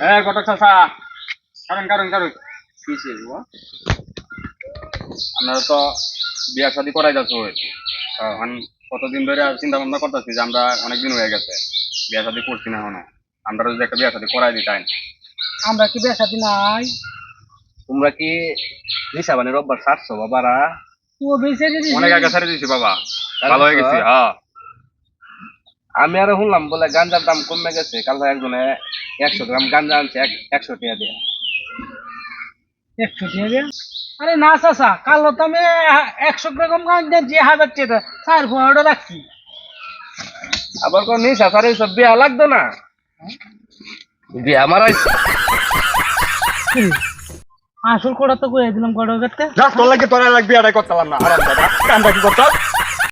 হ্যাঁ ঘটক চাচা? কারণ কারণ কারণ। কিসে আপনারা তো বিয়া শাদি করাই যাচ্ছ এখন কতদিন ধরে চিন্তা ভাবনা করতেছি যে আমরা অনেক দিন হয়ে গেছে। বিয়া শাদি করছি না এখনও। আমরা যদি একটা বিয়া শাদি করাই দিতাম আমরা কি বেসাদি নাই? তোমরা কি নিশাবানের অভ্যাস ছাড়ছো বাবারা? ও বেঁচে অনেক আগে ছেড়ে দিছি বাবা। ভালো হয়ে? গেছি হ্যাঁ। আমি আরও শুনলাম বলে গাঞ্জার দাম কমে গেছে। কাল একজনে একশো গ্রাম গাঞ্জা আনছে একশো টাকা দিয়ে। একশো টাকা আরে না চাচা কালো তো আমি একশো গ্রাম গাছ যে হাজার টাকা চার পনেরোটা রাখছি। আবার কোন নিশা সারে সব বিয়া লাগতো না? বিয়া মারাইছে আসল কটা তো করে দিলাম কটা করতে যা তোর লাগে তোরা লাগবে আড়াই করতে পারলাম না। আরাম দাদা কামটা কি করতাম